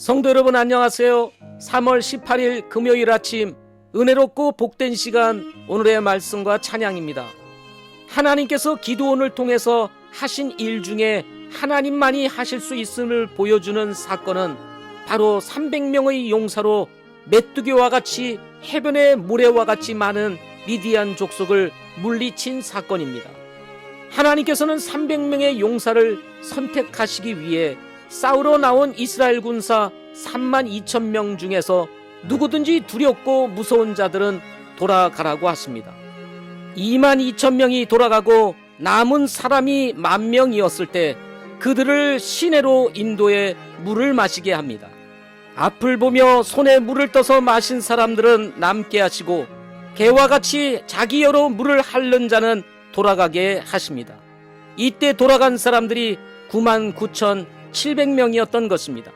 성도 여러분 안녕하세요. 3월 18일 금요일 아침 은혜롭고 복된 시간 오늘의 말씀과 찬양입니다. 하나님께서 기도원을 통해서 하신 일 중에 하나님만이 하실 수 있음을 보여주는 사건은 바로 300명의 용사로 메뚜기와 같이 해변의 모래와 같이 많은 미디안 족속을 물리친 사건입니다. 하나님께서는 300명의 용사를 선택하시기 위해 싸우러 나온 이스라엘 군사 3만 2천 명 중에서 누구든지 두렵고 무서운 자들은 돌아가라고 하십니다. 2만 2천 명이 돌아가고 남은 사람이 만 명이었을 때 그들을 시내로 인도해 물을 마시게 합니다. 앞을 보며 손에 물을 떠서 마신 사람들은 남게 하시고 개와 같이 자기 여로 물을 핥는 자는 돌아가게 하십니다. 이때 돌아간 사람들이 9만 9천 700명이었던 것입니다.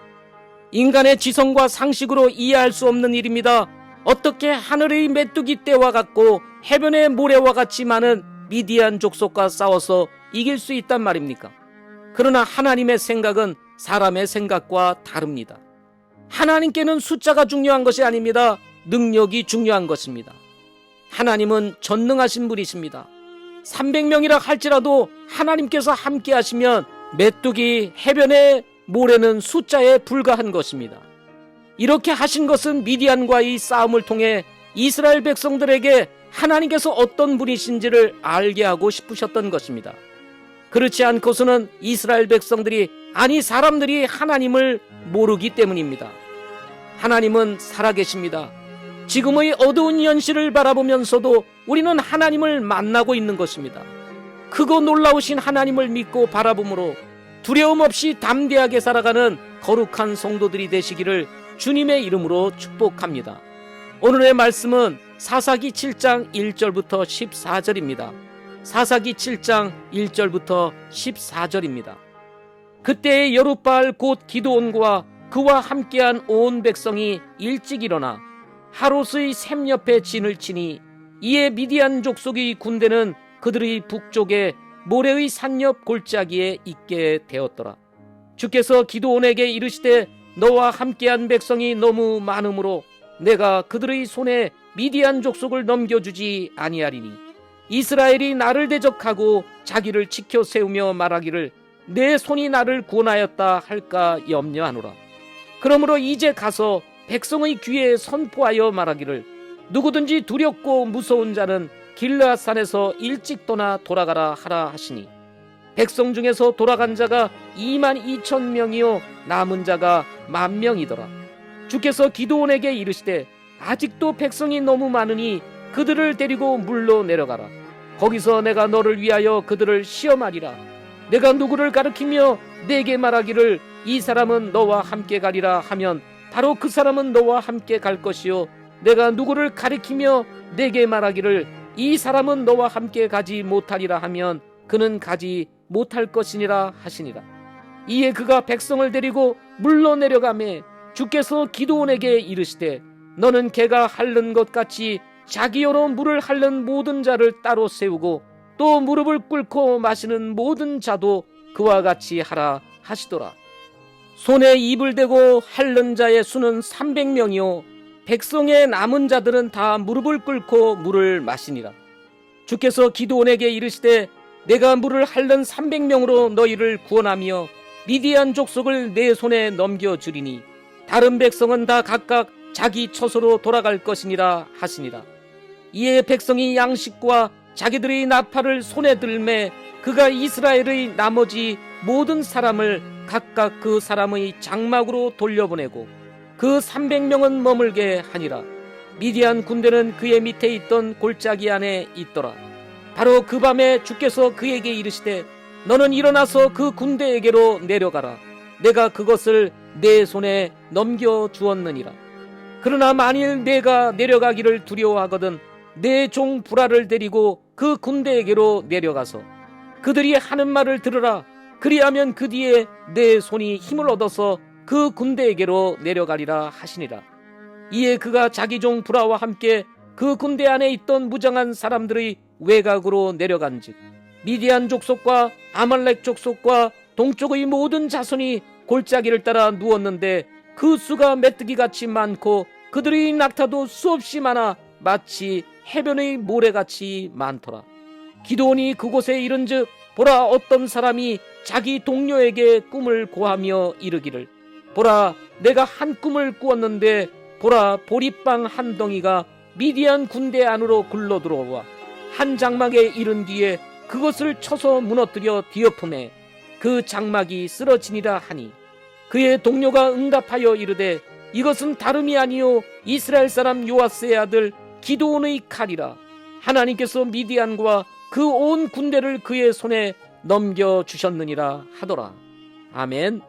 인간의 지성과 상식으로 이해할 수 없는 일입니다. 어떻게 하늘의 메뚜기 떼와 같고 해변의 모래와 같이 많은 미디안 족속과 싸워서 이길 수 있단 말입니까? 그러나 하나님의 생각은 사람의 생각과 다릅니다. 하나님께는 숫자가 중요한 것이 아닙니다. 능력이 중요한 것입니다. 하나님은 전능하신 분이십니다. 300명이라 할지라도 하나님께서 함께 하시면 메뚜기 해변의 모래는 숫자에 불과한 것입니다. 이렇게 하신 것은 미디안과의 싸움을 통해 이스라엘 백성들에게 하나님께서 어떤 분이신지를 알게 하고 싶으셨던 것입니다. 그렇지 않고서는 이스라엘 백성들이 아니 사람들이 하나님을 모르기 때문입니다. 하나님은 살아계십니다. 지금의 어두운 현실을 바라보면서도 우리는 하나님을 만나고 있는 것입니다. 크고 놀라우신 하나님을 믿고 바라봄으로 두려움 없이 담대하게 살아가는 거룩한 성도들이 되시기를 주님의 이름으로 축복합니다. 오늘의 말씀은 사사기 7장 1절부터 14절입니다. 사사기 7장 1절부터 14절입니다. 그때의 여룻바알 곧 기도원과 그와 함께한 온 백성이 일찍 일어나 하롯의 샘 옆에 진을 치니 이에 미디안 족속의 군대는 그들의 북쪽에 모래의 산옆 골짜기에 있게 되었더라. 주께서 기도원에게 이르시되 너와 함께한 백성이 너무 많으므로 내가 그들의 손에 미디안 족속을 넘겨주지 아니하리니 이스라엘이 나를 대적하고 자기를 지켜 세우며 말하기를 내 손이 나를 구원하였다 할까 염려하노라. 그러므로 이제 가서 백성의 귀에 선포하여 말하기를 누구든지 두렵고 무서운 자는 길라산에서 일찍 떠나 돌아가라 하라 하시니 백성 중에서 돌아간 자가 2만 2천 명이요 남은 자가 만 명이더라. 주께서 기도원에게 이르시되 아직도 백성이 너무 많으니 그들을 데리고 물로 내려가라. 거기서 내가 너를 위하여 그들을 시험하리라. 내가 누구를 가르키며 내게 말하기를 이 사람은 너와 함께 가리라 하면 바로 그 사람은 너와 함께 갈 것이요 내가 누구를 가리키며 내게 말하기를 이 사람은 너와 함께 가지 못하리라 하면 그는 가지 못할 것이니라 하시니라. 이에 그가 백성을 데리고 물러 내려가매 주께서 기도원에게 이르시되 너는 개가 핥는 것 같이 자기여로 물을 핥는 모든 자를 따로 세우고 또 무릎을 꿇고 마시는 모든 자도 그와 같이 하라 하시더라. 손에 입을 대고 핥는 자의 수는 300명이요 백성의 남은 자들은 다 무릎을 꿇고 물을 마시니라. 주께서 기도원에게 이르시되 내가 물을 핥는 300명으로 너희를 구원하며 미디안 족속을 내 손에 넘겨 주리니 다른 백성은 다 각각 자기 처소로 돌아갈 것이니라 하시니라. 이에 백성이 양식과 자기들의 나팔을 손에 들매 그가 이스라엘의 나머지 모든 사람을 각각 그 사람의 장막으로 돌려보내고 그 300명은 머물게 하니라. 미디안 군대는 그의 밑에 있던 골짜기 안에 있더라. 바로 그 밤에 주께서 그에게 이르시되 너는 일어나서 그 군대에게로 내려가라. 내가 그것을 내 손에 넘겨 주었느니라. 그러나 만일 내가 내려가기를 두려워하거든 내종 부라를 데리고 그 군대에게로 내려가서 그들이 하는 말을 들으라. 그리하면 그 뒤에 내 손이 힘을 얻어서 그 군대에게로 내려가리라 하시니라. 이에 그가 자기 종 브라와 함께 그 군대 안에 있던 무장한 사람들의 외곽으로 내려간즉 미디안 족속과 아말렉 족속과 동쪽의 모든 자손이 골짜기를 따라 누웠는데 그 수가 메뚜기 같이 많고 그들의 낙타도 수없이 많아 마치 해변의 모래같이 많더라. 기도원이 그곳에 이른즉 보라 어떤 사람이 자기 동료에게 꿈을 고하며 이르기를 보라 내가 한 꿈을 꾸었는데 보라 보리빵 한 덩이가 미디안 군대 안으로 굴러 들어와 한 장막에 이른 뒤에 그것을 쳐서 무너뜨려 뒤엎음에 그 장막이 쓰러지니라 하니 그의 동료가 응답하여 이르되 이것은 다름이 아니요 이스라엘 사람 요아스의 아들 기도온의 칼이라. 하나님께서 미디안과 그 온 군대를 그의 손에 넘겨 주셨느니라 하더라. 아멘